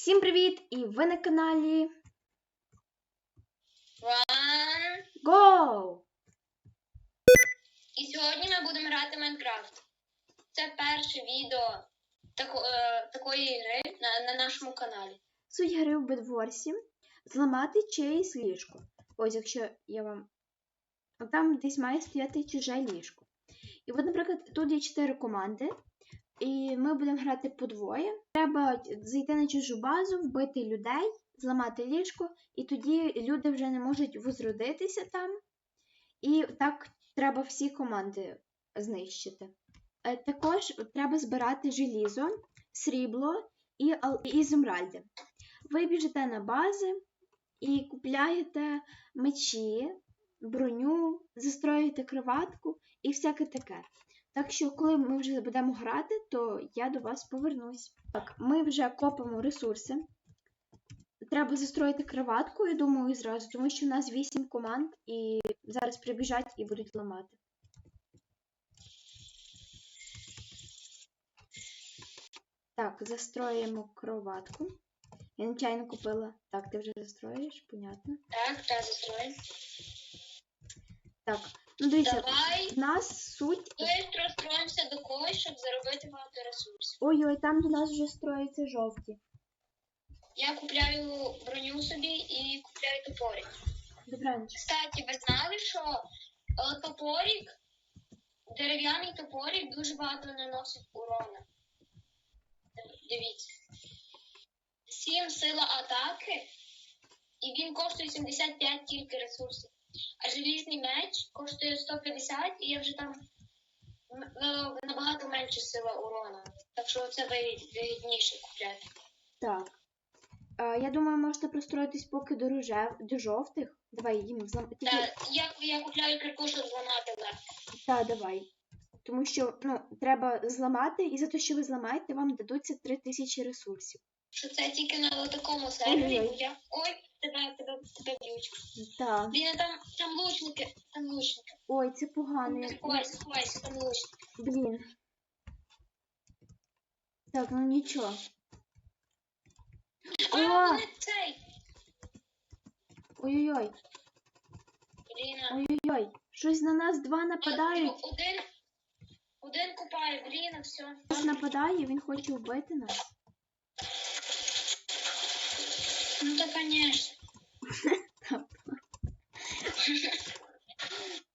Всім привіт! І ви на каналі One. Go! І сьогодні ми будемо грати в Майнкрафт. Це перше відео тако, е, такої гри на, на нашому каналі. Суть гри в Бедворсі зламати чиєсь ліжко. Ось якщо я вам. Там десь має стояти чуже ліжко. І от, наприклад, тут є чотири команди, і ми будемо грати по двоє. Треба зайти на чужу базу, вбити людей, зламати ліжко, і тоді люди вже не можуть возродитися там. І так треба всі команди знищити. Е, Також треба збирати желізо, срібло і, і ізумральди. Ви біжите на бази і купляєте мечі, броню, застроюєте кроватку і всяке таке. Так що, коли ми вже будемо грати, то я до вас повернусь. Так, ми вже копимо ресурси. Треба застроїти кроватку, я думаю, зразу, тому що у нас 8 команд і зараз прибіжать і будуть ламати. Так, застроїмо кроватку. Я нечайно купила. Так, ти вже застроїш, понятно. Так, та застроїмо. Так, дивіться, Давай в нас суть. швидко строїмося до когось, щоб заробити багато ресурсів. Ой-ой, там до нас вже строїться жовті. Я купляю броню собі і купляю топорик. Добраніч. Кстати, ви знали, що е, топорик, дерев'яний топорик дуже багато наносить урона. Дивіться. 7 сила атаки, і він коштує 75 тільки ресурсів. А желізний меч коштує 150, і я вже там е, набагато менше сила урона. Так що це вигідніше купляти. Так. А, я думаю, можете простроїтись поки до, рожев... до жовтих. Давай їм злам... Тільки... Та, я, я купляю щоб зламати легко. Та, давай. Тому що ну, треба зламати, і за те, що ви зламаєте, вам дадуться 3000 ресурсів. Що це тільки на такому сервері. Ой-ой. Ой, тебе, тебе, тебе б'ють. Так. Блін, а там, там лучники, там лучники. Ой, це погано. я- Сховайся, сховайся, там лучники. Блін. Так, ну нічого. А, вони цей. Ой-ой-ой. Блін, а- Ой-ой-ой. Щось на нас два нападають. Один, один купає, блін, а все. Хтось нападає, він хоче вбити нас. Ну то, конечно.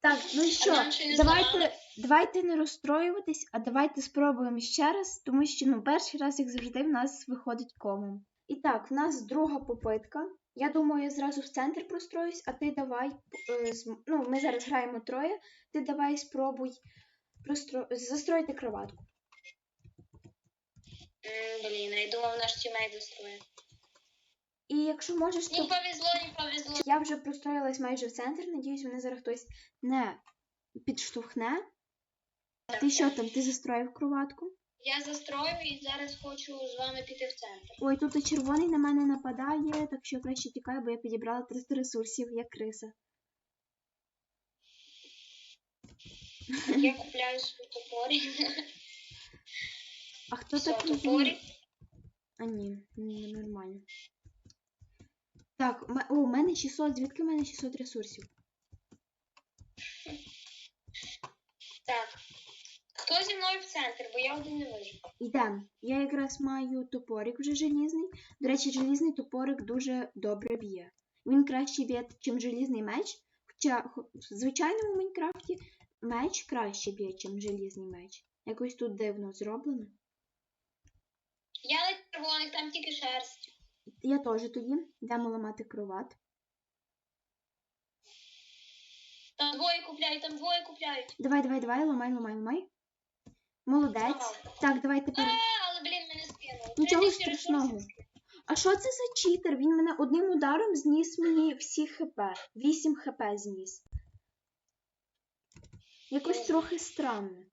Так, ну що, давайте, давайте не розстроюватись, а давайте спробуємо ще раз, тому що ну, перший раз, як завжди, в нас виходить комом. І так, в нас друга попитка. Я думаю, я зразу в центр простроюсь, а ти давай. е, ну, ми зараз граємо троє. Ти давай спробуй простро... застроїти кроватку. Блін, я думав, наш тімейт застроїв. І якщо можеш, Не то повезло, не повезло. я вже простроїлась майже в центр. Надіюсь, мене зараз хтось не підштовхне. Ти що там? Ти застроїв кроватку? Я застрою і зараз хочу з вами піти в центр. Ой, тут і червоний на мене нападає, так що я краще тікаю, бо я підібрала 300 ресурсів, як криса. Я купляю свій топорик. А хто Все, такий? топорик. А ні, ні, нормально. Так, о, у мене 600, звідки в мене 600 ресурсів? Так. Хто зі мною в центр, бо я один не вижу. Йдем. Я якраз маю топорик вже желізний. До речі, желізний топорик дуже добре б'є. Він краще б'є, ніж желізний меч. Хоча в звичайному Майнкрафті меч краще б'є, ніж желізний меч. Якось тут дивно зроблено. Я на червоних, там тільки шерсть. Я теж тоді йдемо ламати кроват. Там двоє купляють, там двоє купляють. Давай, давай, давай, ламай, ламай, ламай. Молодець. Так, давай А, тепер. але, блін, мене скинули. Нічого 3000 страшного. А що це за читер? Він мене одним ударом зніс мені всі хп. 8 хп зніс. Якось трохи странно.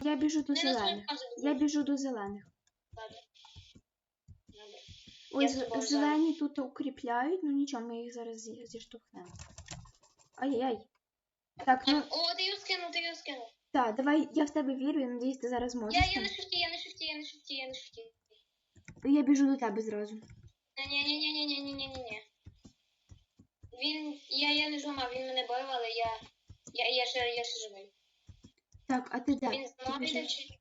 Я біжу до Не на зелених. Я біжу. біжу до зелених. Ой, Я з- зелені тут укріпляють, ну нічого, ми їх зараз зі- зіштовхнемо. Ай-яй. Так, ну, О, ти його скинув, ти його скинув. так, давай, я в тебе вірю, я надіюсь, ти зараз Я, зможеш. я на шифті, я на шифті, я на шифті, я на шифті. Я біжу до тебе зразу. Ні-ні-ні-ні-ні-ні-ні-ні. Він. Я, я не зламав, він мене бив, але я. Я, я, ще, я ще живий. Так, а ти де? Він Ти зламав біжиш? чи.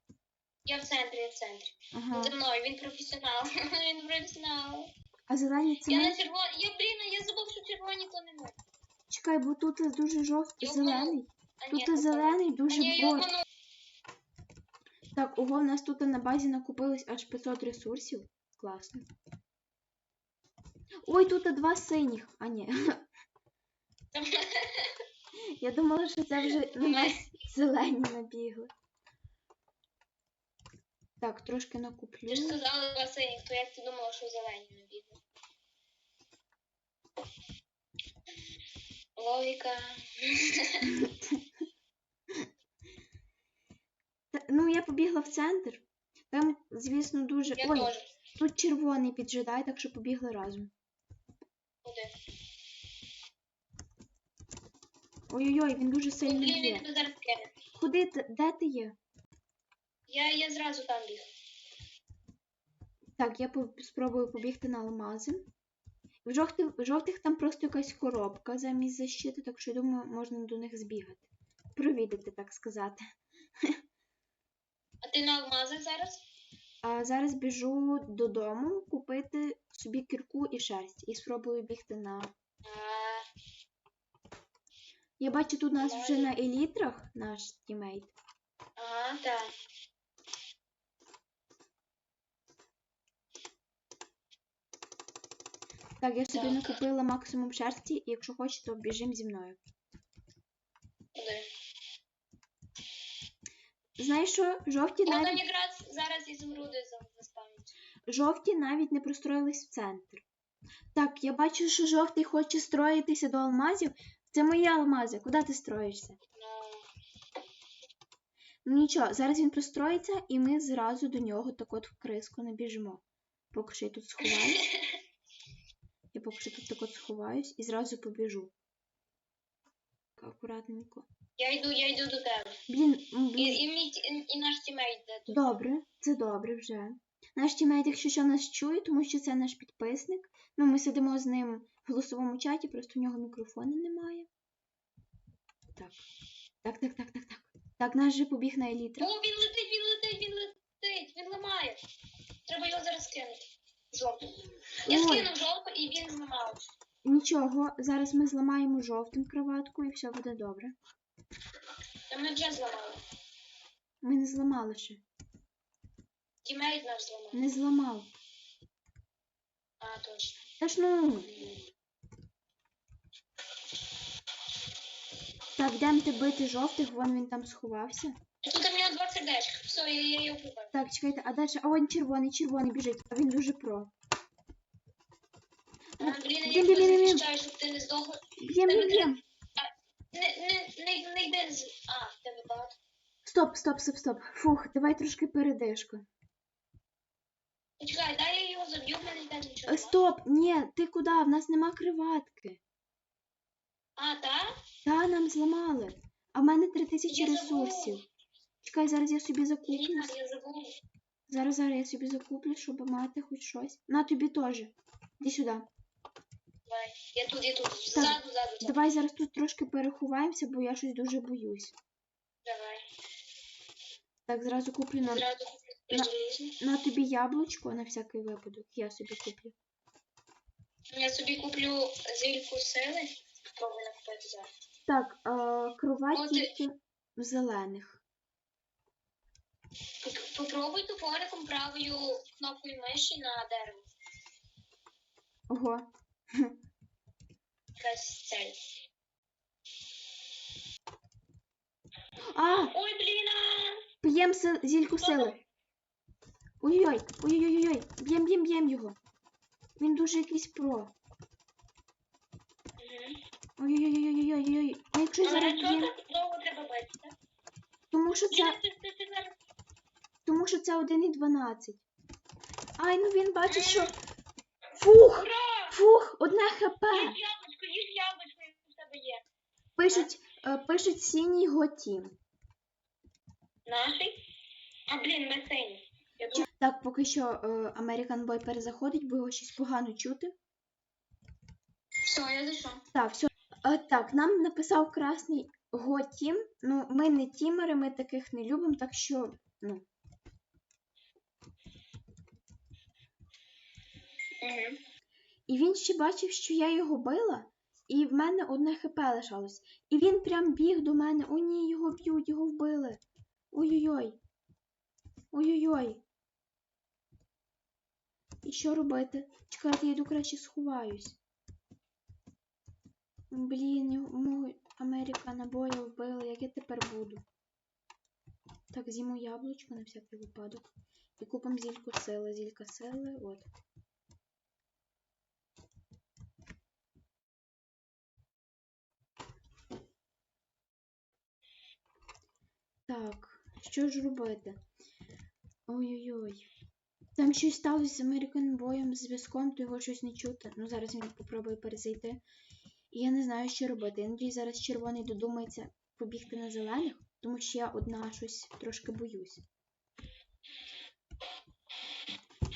Я в центрі, я в центрі. Ага. За мною, він професіонал. він професіонал. А зелені це Я на червоні. Я, блін, я забув, що червоні то не ми. Чекай, бо тут дуже жовтий, зелений. А, Тут то зелений дуже ні, я бо. обманув. Так, ого, в нас тут на базі накопилось аж 500 ресурсів. Класно. Ой, тут два синіх. А ні. Я думала, що це вже на нас зелені набігли. Так, трошки накуплю. Ти ж сказала синіх, то як ти думала, що зелені не бігли? Логіка. Та- Ну, я побігла в центр. Там, звісно, дуже. Я Ой, теж. тут червоний піджидає, так що побігли разом. Куди? Ой-ой-ой, він дуже сильно блін, він б'є. тебе зараз кине. Куди ти? Де ти є? Я, я зразу там біг. Так, я спробую побігти на алмази. В жовтих, в жовтих там просто якась коробка замість защити, так що я думаю, можна до них збігати. Провідати, так сказати. А ти на алмазах зараз? А зараз біжу додому купити собі кірку і шерсть і спробую бігти на. А, Я бачу тут нас вже на елітрах наш тімейт. ага, так. Так, я собі накупила максимум шерсті, і якщо хочеш, то біжим зі мною. Куди? Знаєш що, жовті Ну, навіть, якраз зараз ізумруди за- заспавнять. жовті навіть не простроїлись в центр. Так, я бачу, що жовтий хоче строїтися до алмазів. Це мої алмази. Куди ти строїшся? Ну, Ну нічого, зараз він простроїться, і ми зразу до нього так от в криску набіжимо. Поки що я тут сховаюсь. Поки що тут так от сховаюсь і зразу побіжу. Акуратненько. я йду, я йду до тебе. Блін, І, блін. і, мій, ті- і, і наш тімейт де тут. Добре, це добре вже. Наш тімейт, якщо що нас чує, тому що це наш підписник. Ну, ми сидимо з ним в голосовому чаті, просто у нього мікрофону немає. Так. Так, так, так, так, так. Так, наш же побіг на елітра. О, він летить, він летить, він летить, він ламає. Треба його зараз кинути. Жовту. Я Ой. скинув жовту і він зламав. Нічого, зараз ми зламаємо жовтим кроватку і все буде добре. Та ми вже зламали. Ми не зламали ще. Тімейт наш зламав. Не зламав. А, точно. Та ж ну. Так, йдемте бити жовтих, вон він там сховався. Мене. Все, я, я його вбиваю. Так, чекайте, а далі. А он червоний, червоний біжить, а він дуже про. А, блін, я тебе захищаю, щоб ти не здох. Б'єм, б'єм, б'єм. Не, не, не, не йди з... А, в тебе багато. Стоп, стоп, стоп, стоп. Фух, давай трошки передишку. Почекай, дай я його заб'ю, в мене йде нічого. Е. Стоп, ні, ти куди? В нас нема криватки. А, так? Та нам зламали. А в мене три тисячі Я забула. ресурсів. Чекай, зараз я собі закуплю. Зараз, зараз я собі закуплю, щоб мати хоч щось. На тобі теж. Іди сюди. Я тут, я тут. Ззаду, ззаду, ззаду. Давай зараз тут трошки переховаємося, бо я щось дуже боюсь. Давай. Так, зразу куплю на, Зразу куплю залізну. на тобі яблучко на всякий випадок. Я собі куплю. Я собі куплю зільку сили. Спробую накупити зараз. Так, а, кровать Ну, ти- тільки в зелених. Поп- Попробуй топориком правою кнопкою миші на дерево. Ого. Якась цель. А! Ой, блін! си- зільку сили. Ой-ой-ой, ой-ой-ой, б'єм, б'єм, б'єм його. Він дуже якийсь про. Мгм. Ой-ой-ой-ой-ой-ой. А якщо зараз б'єм? довго треба так? Тому що це, ти, ти, ти зараз... тому що це 1,12. Ай, ну він бачить, що. Фух! Фух! Одне хп! Їж яблучко, їж яблучко, яке в тебе є. Пишуть, е, пишуть синій готім. Наший? А, блін, ми сині. Я думаю, Так, поки що е, American Boy перезаходить, бо його щось погано чути. все, я зайшов. Так, все. Е, так, нам написав красний Го Тім. Ну, ми не тімери, ми таких не любимо, так що, ну. І він ще бачив, що я його била, і в мене одне хп лишалось. І він прям біг до мене. О ні, його б'ють, його вбили. Ой-ой-ой. Ой-ой-ой. І що робити? Чекайте, я йду краще сховаюсь. Блін, його- Америка набоя вбили, як я тепер буду? Так, з'їмо яблучко на всякий випадок. І купимо зільку сили. Зілька сили, от. Так, що ж робити? Ой-ой-ой. Там щось сталося з Boyом з зв'язком, то його щось не чути. Ну, зараз він попробує перезайти. І я не знаю, що робити. Я зараз червоний додумається побігти на зелених, тому що я одна щось трошки боюсь.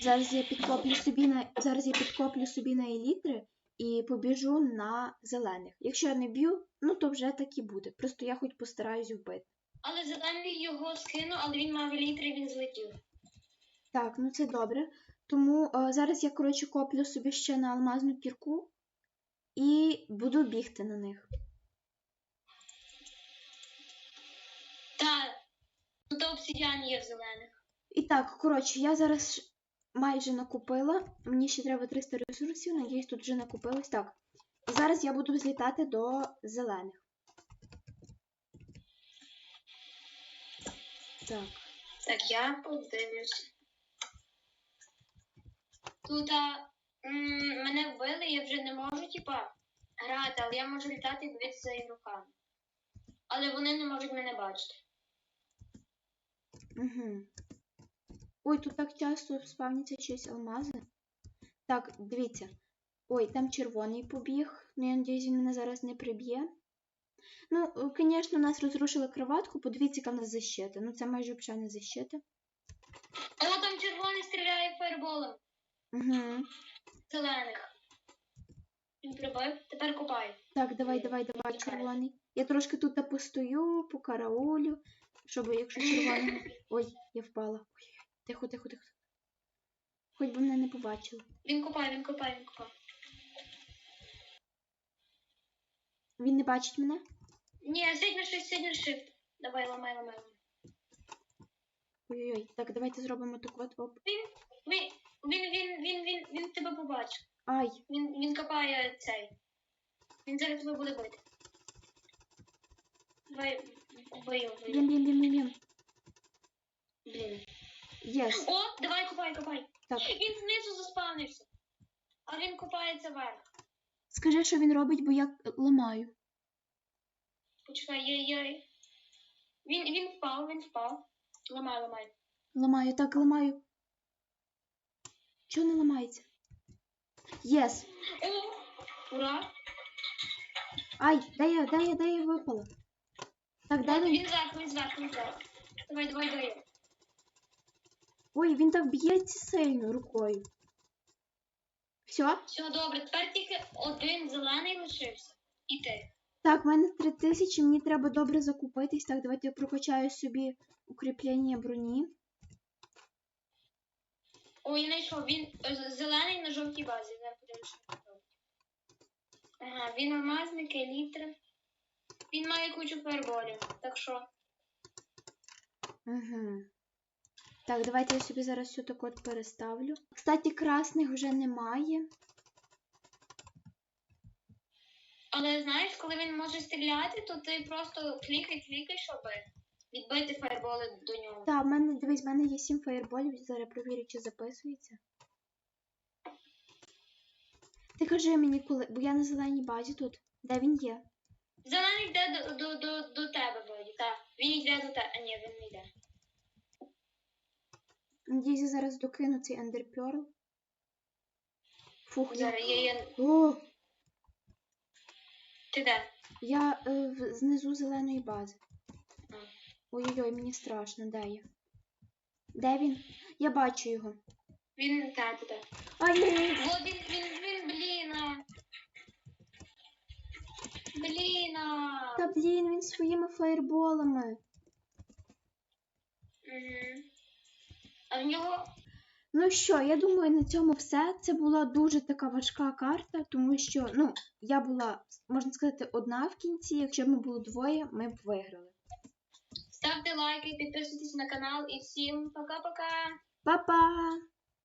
Зараз я підкоплю собі на зараз я підкоплю собі на елітри і побіжу на зелених. Якщо я не б'ю, ну то вже так і буде. Просто я хоч постараюсь вбити. Але зелений його скинув, але він мав елітри, він злетів. Так, ну це добре. Тому е, зараз я, коротше, коплю собі ще на алмазну кірку і буду бігти на них. Та, ну то обсидіан є в зелених. І так, коротше, я зараз майже накупила. Мені ще треба 300 ресурсів, надіюсь, тут вже накупилось. Так. Зараз я буду злітати до зелених. Так. Так, я подивлюсь. Тут а, м, мене вбили, я вже не можу, типа, грати, але я можу літати і дивитися за ігроками. Але вони не можуть мене бачити. Угу. Ой, тут так часто спавняться щось алмази. Так, дивіться. Ой, там червоний побіг. Ну, я надіюсь, він мене зараз не приб'є. Ну, звісно, нас розрушили кроватку, подивіться, яка в нас защита. Ну, це майже взагалі не защита. О, там червоний стріляє фаерболом. Угу. Зелених. Він прибив, тепер копаю. Так, давай, давай, давай, червоний. Я трошки тут постою, покараулю, щоб якщо червоний. Ой, я впала. Ой, тихо, тихо, тихо. Хоч би мене не побачили. Він копає, він копає, він копає. Він не бачить мене? Ні, сидь на shift, сидь на shift. Давай, ламай, ламай. Ой-ой-ой. Так, давайте зробимо так от. Оп. Він, він, він, він, він, він, він тебе побачив. Ай, Він, він копає цей. Він зараз тебе буде бити. Давай, бий його, бий блін, блін, блін, блін, блін. Блін. Єс. О, давай копай, копай. Так. Він знизу заспавнився. А він копається вверх. Скажи, що він робить, бо я ламаю. Почекай, є, є. Він, він впав, він впав. Ламай, ламай. Ламаю, так, ламаю. Чого не ламається? Єс. О, ура. Ай, де я, де я, де я випала? Так, де він? Він зверху, він зверху, він зверху. Давай, давай, давай. Ой, він так б'ється сильно рукою. Все? Все добре, тепер тільки один зелений лишився. І ти. Так, в мене 3000, мені треба добре закупитись. Так, давайте я прокачаю собі укріплення броні. О, я знайшов. Він е, зелений на жовтій базі. Що він. Ага, він алмазник, елітра. Він має кучу фаерболів. Так що. Угу. Так, давайте я собі зараз все так от переставлю. Кстати, красних вже немає. Але знаєш, коли він може стріляти, то ти просто клікай, клікай, щоб відбити фаерболи до нього. Так, в мене, дивись, в мене є 7 фаєрболів, зараз провірю, чи записується. Ти кажи мені, коли, бо я на зеленій базі тут. Де він є? Зелений йде до, до, до, до тебе, вроді, так. Він йде до тебе. А ні, він не йде. Надіюсь, я зараз докину цей ендерперл. Фух, я... Зараз є, є. О, Ти де? я е, в- знизу зеленої бази. Ой-ой-ой, мені страшно, де я? Де він? Я бачу його. Він та, та, та. Ай, ні. Во, він, він, він, блін. а. Блін. Та блін, він своїми фаєрболами. А в нього Ну що, я думаю, на цьому все. Це була дуже така важка карта, тому що, ну, я була, можна сказати, одна в кінці. Якщо б ми було двоє, ми б виграли. ставте лайки, підписуйтесь на канал і всім пока-пока. Па-па!